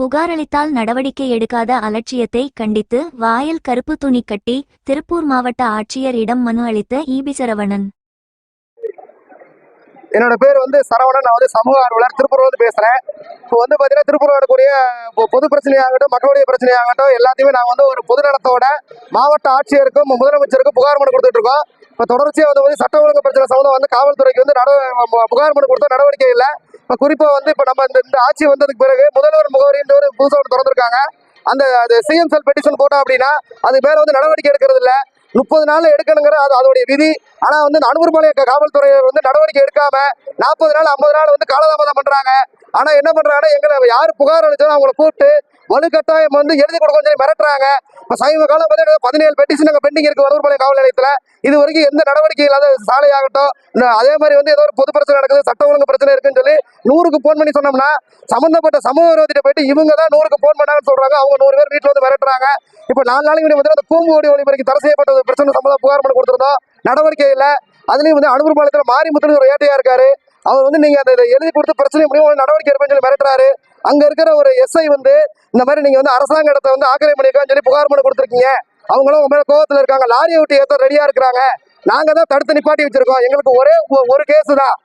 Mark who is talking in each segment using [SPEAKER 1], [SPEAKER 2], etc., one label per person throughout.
[SPEAKER 1] புகார் அளித்தால் நடவடிக்கை எடுக்காத அலட்சியத்தை கண்டித்து வாயில் கருப்பு துணி கட்டி திருப்பூர் மாவட்ட ஆட்சியரிடம் மனு அளித்த ஈபி சரவணன்.
[SPEAKER 2] என்னோட பேர் வந்து சரவணன். நான் வந்து சமூக ஆர்வலர். திருப்பூர் வந்து பேசுறேன். இப்போ வந்து பார்த்தீங்கன்னா திருப்பூர் வரக்கூடிய பொது பிரச்சனையாகட்டும் மக்களுடைய பிரச்சனையாகட்டும் எல்லாத்தையுமே நாங்கள் வந்து ஒரு பொது நடத்தோட மாவட்ட ஆட்சியருக்கும் முதலமைச்சருக்கும் புகார் மனு கொடுத்துட்டு இருக்கோம். இப்போ தொடர்ச்சியாக வந்து சட்ட ஒழுங்கு பிரச்சனை சம்மந்தம் வந்து காவல்துறைக்கு வந்து நட புகார் மனு கொடுத்த நடவடிக்கை இல்லை. இப்போ குறிப்பாக வந்து இப்போ நம்ம இந்த இந்த ஆட்சி வந்ததுக்கு பிறகு முதல்வர் முகவரின்ற ஒரு புதுசாக ஒன்று திறந்திருக்காங்க. அந்த அது சிஎம் செல் பெட்டிஷன் போட்டோம் அப்படின்னா அது மேலே வந்து நடவடிக்கை எடுக்கிறது இல்லை. முப்பது நாள் எடுக்கணுங்கிற அது அதோடைய விதி. ஆனா வந்து இந்த அனுமதிமலை காவல்துறையினர் வந்து நடவடிக்கை எடுக்காம நாற்பது நாள் ஐம்பது நாள் வந்து காலதாமதம் பண்றாங்க. ஆனா என்ன பண்றாங்கன்னா எங்களை யார் புகார் அளிச்சாலும் அவங்கள கூப்பிட்டு மனு கட்டாயம் வந்து எழுதி கொடுக்க சொல்லி மிரட்டுறாங்க. சமீப காலம் பார்த்தீங்கன்னா பதினேழு பெட்டிஷன் நாங்கள் பெண்டிங் இருக்கு. வனூர்மலை காவல் நிலையத்தில். இது வரைக்கும் எந்த நடவடிக்கை இல்லாத சாலையாகட்டும் அதே மாதிரி வந்து ஏதோ ஒரு பொது பிரச்சனை நடக்குது சட்ட ஒழுங்கு பிரச்சனை இருக்குன்னு சொல்லி நூறுக்கு ஃபோன் பண்ணி சொன்னோம்னா சம்பந்தப்பட்ட சமூக விரோதிட்ட போயிட்டு இவங்க தான் நூறுக்கு ஃபோன் பண்ணாங்கன்னு சொல்றாங்க. அவங்க நூறு பேர் வீட்டில் வந்து மிரட்டுறாங்க. இப்போ நாலு நாளைக்கு முன்னாடி வந்து அந்த கூம்புவோடி ஒளிபரப்பு தடை செய்யப்பட்ட பிரச்சனை சம்மந்தம் புகார் பண்ணி கொடுத்துருந்தோம். நடவடிக்கை இல்லை. அதுலேயும் வந்து அனுபவ பாலத்தில் மாரிமுத்துன்னு ஒரு ஏட்டையா இருக்காரு. அவர் வந்து நீங்க அதை எழுதி கொடுத்து பிரச்சனை முடியும் நடவடிக்கை எடுப்பேன்னு சொல்லி மிரட்டுறாரு. அங்க இருக்கிற ஒரு எஸ்ஐ வந்து இந்த மாதிரி நீங்க வந்து அரசாங்க இடத்தை வந்து ஆக்கிரமி பண்ணிருக்கான்னு சொல்லி புகார் மனு கொடுத்துருக்கீங்க. அவங்களும் உங்க மேல கோவத்துல இருக்காங்க. லாரியை விட்டு ஏற்ற ரெடியா இருக்கிறாங்க. நாங்க தான் தடுத்து நிப்பாட்டி வச்சிருக்கோம். எங்களுக்கு ஒரே ஒரு கேஸ் தான்.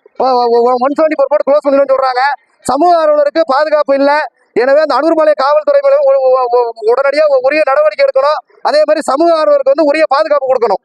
[SPEAKER 2] ஒன் செவன்டி ஃபோர் போட்டு க்ளோஸ் பண்ணிடுன்னு சொல்றாங்க. சமூக ஆர்வலருக்கு பாதுகாப்பு இல்லை. எனவே அந்த அனுர்மலை காவல்துறை மேலே உடனடியாக உரிய நடவடிக்கை எடுக்கணும். அதே மாதிரி சமூக ஆர்வலருக்கு வந்து உரிய பாதுகாப்பு கொடுக்கணும்.